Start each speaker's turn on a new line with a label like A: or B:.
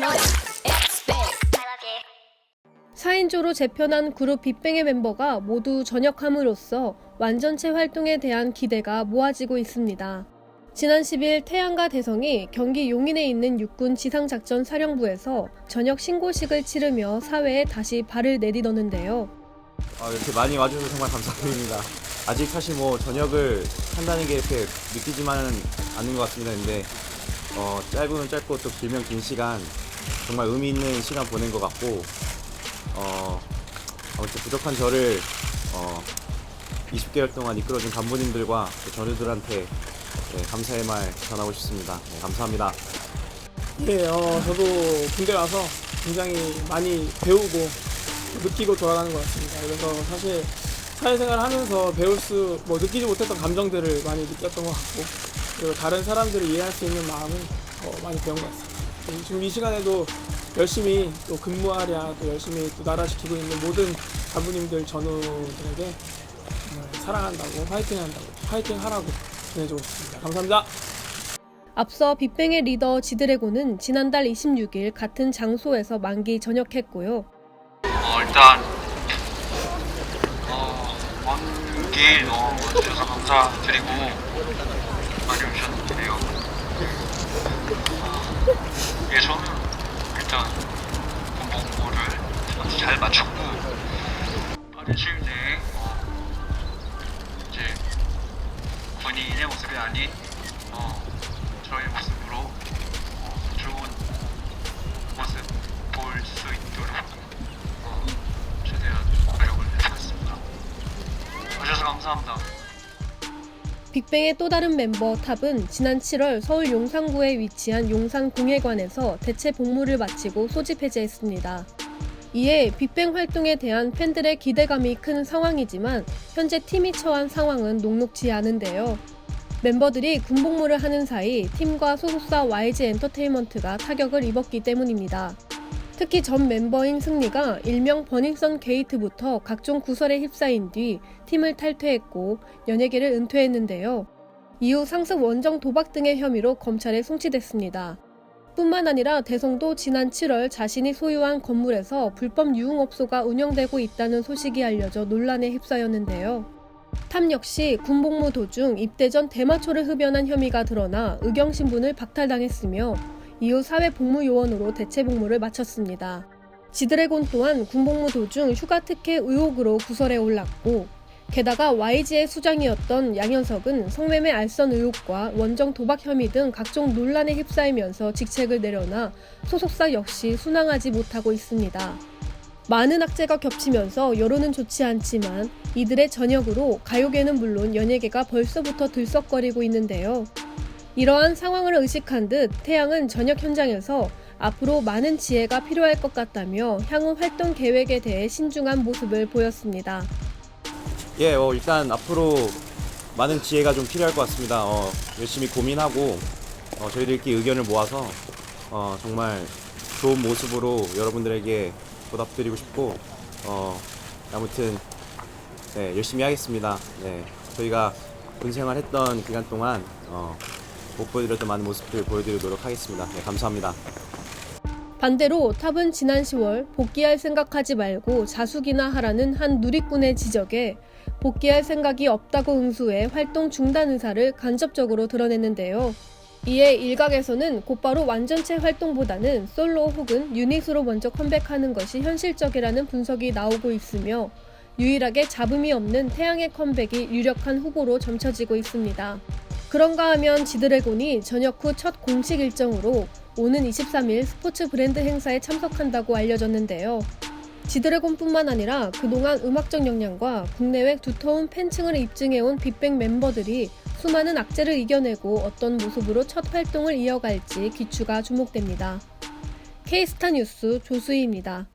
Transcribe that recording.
A: noise. It's big.
B: 4인조로 재편한 그룹 빅뱅의 멤버가 모두 전역함으로써 완전체 활동에 대한 기대가 모아지고 있습니다. 지난 10일 태양과 대성이 경기 용인에 있는 육군 지상작전 사령부에서 저녁 신고식을 치르며 사회에 다시 발을 내디뎠는데요.
C: 아, 이렇게 많이 와주셔서 정말 감사드립니다. 아직 사실 뭐 저녁을 한다는 게 이렇게 느끼지만은 않는 것 같습니다. 근데 어, 짧으면 짧고 또 길면 긴 시간 정말 의미 있는 시간 보낸 것 같고 어, 아무튼 부족한 저를 어, 20개월 동안 이끌어준 간부님들과 또 전우들한테 네, 감사의 말 전하고 싶습니다. 네, 감사합니다.
D: 예, 어, 저도 군대 가서 굉장히 많이 배우고 느끼고 돌아가는 것 같습니다. 그래서 사실 사회생활 하면서 배울 수, 뭐 느끼지 못했던 감정들을 많이 느꼈던 것 같고, 그리고 다른 사람들을 이해할 수 있는 마음을 어, 많이 배운 것 같습니다. 지금 이 시간에도 열심히 또 근무하랴, 또 열심히 또 나라 지키고 있는 모든 가부님들 전우들에게 사랑한다고, 파이팅 한다고, 파이팅 하라고 전해주고 싶습니다. 감사합니다.
B: 앞서 빅뱅의 리더 지드래곤은 지난달 26일 같은 장소에서 만기 전역했고요.
E: 어, 일단 어, 먼길 어, 와주셔서 감사드리고 많이 오셨는데요. 어, 예, 저는 일단 공부를 잘 마쳤고 발을 칠때 어, 이제 군인의 모습이 아닌 어, 저의 모습으로 어, 좋은 모습 볼 수 있도록 어, 최대한 노력을 해보겠습니다. 와주셔서 감사합니다.
B: 빅뱅의 또 다른 멤버 탑은 지난 7월 서울 용산구에 위치한 용산공예관에서 대체 복무를 마치고 소집 해제했습니다. 이에 빅뱅 활동에 대한 팬들의 기대감이 큰 상황이지만 현재 팀이 처한 상황은 녹록지 않은데요. 멤버들이 군복무를 하는 사이 팀과 소속사 YG 엔터테인먼트가 타격을 입었기 때문입니다. 특히 전 멤버인 승리가 일명 버닝썬 게이트부터 각종 구설에 휩싸인 뒤 팀을 탈퇴했고 연예계를 은퇴했는데요. 이후 상습 원정 도박 등의 혐의로 검찰에 송치됐습니다. 뿐만 아니라 대성도 지난 7월 자신이 소유한 건물에서 불법 유흥업소가 운영되고 있다는 소식이 알려져 논란에 휩싸였는데요. 탐 역시 군복무 도중 입대 전 대마초를 흡연한 혐의가 드러나 의경 신분을 박탈당했으며 이후 사회복무요원으로 대체 복무를 마쳤습니다. 지드래곤 또한 군복무 도중 휴가 특혜 의혹으로 구설에 올랐고 게다가 YG의 수장이었던 양현석은 성매매 알선 의혹과 원정 도박 혐의 등 각종 논란에 휩싸이면서 직책을 내려놔 소속사 역시 순항하지 못하고 있습니다. 많은 악재가 겹치면서 여론은 좋지 않지만 이들의 전역으로 가요계는 물론 연예계가 벌써부터 들썩거리고 있는데요. 이러한 상황을 의식한 듯 태양은 전역 현장에서 앞으로 많은 지혜가 필요할 것 같다며 향후 활동 계획에 대해 신중한 모습을 보였습니다.
C: 예, 어, 일단 앞으로 많은 지혜가 좀 필요할 것 같습니다. 어, 열심히 고민하고 어, 저희들끼리 의견을 모아서 어, 정말 좋은 모습으로 여러분들에게 보답드리고 싶고 어, 아무튼 네, 열심히 하겠습니다. 네, 저희가 군 생활했던 기간 동안 어, 못 보여드렸던 많은 모습들 보여드리도록 노력하겠습니다. 네, 감사합니다.
B: 반대로 탑은 지난 10월 복귀할 생각하지 말고 자숙이나 하라는 한 누리꾼의 지적에 복귀할 생각이 없다고 응수해 활동 중단 의사를 간접적으로 드러냈는데요. 이에 일각에서는 곧바로 완전체 활동보다는 솔로 혹은 유닛으로 먼저 컴백하는 것이 현실적이라는 분석이 나오고 있으며 유일하게 잡음이 없는 태양의 컴백이 유력한 후보로 점쳐지고 있습니다. 그런가 하면 지드래곤이 전역 후첫 공식 일정으로 오는 23일 스포츠 브랜드 행사에 참석한다고 알려졌는데요. 지드래곤뿐만 아니라 그동안 음악적 역량과 국내외 두터운 팬층을 입증해온 빅뱅 멤버들이 수많은 악재를 이겨내고 어떤 모습으로 첫 활동을 이어갈지 귀추가 주목됩니다. K스타 뉴스 조수희입니다.